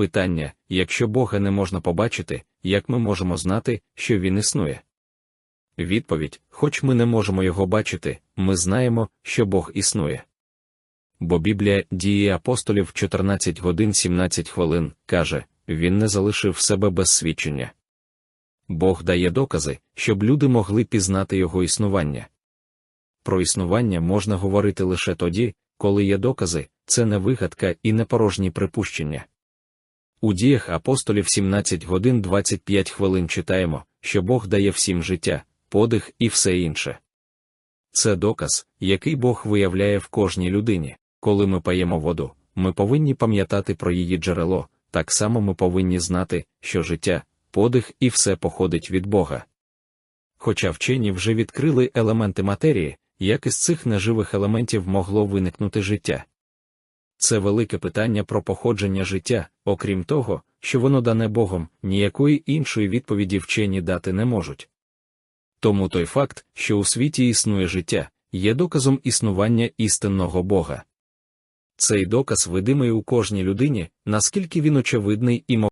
Питання якщо Бога не можна побачити, як ми можемо знати, що Він існує? Відповідь: хоч ми не можемо його бачити, ми знаємо, що Бог існує. Бо Біблія дії апостолів 14 годин 17 хвилин каже Він не залишив себе без свідчення. Бог дає докази, щоб люди могли пізнати його існування. Про існування можна говорити лише тоді, коли є докази, це не вигадка і не порожні припущення. У діях апостолів 17 годин 25 хвилин читаємо, що Бог дає всім життя, подих і все інше. Це доказ, який Бог виявляє в кожній людині. Коли ми паємо воду, ми повинні пам'ятати про її джерело, так само ми повинні знати, що життя, подих і все походить від Бога. Хоча вчені вже відкрили елементи матерії, як із цих неживих елементів могло виникнути життя. Це велике питання про походження життя, окрім того, що воно дане Богом, ніякої іншої відповіді вчені дати не можуть. Тому той факт, що у світі існує життя, є доказом існування істинного Бога. Цей доказ видимий у кожній людині, наскільки він очевидний і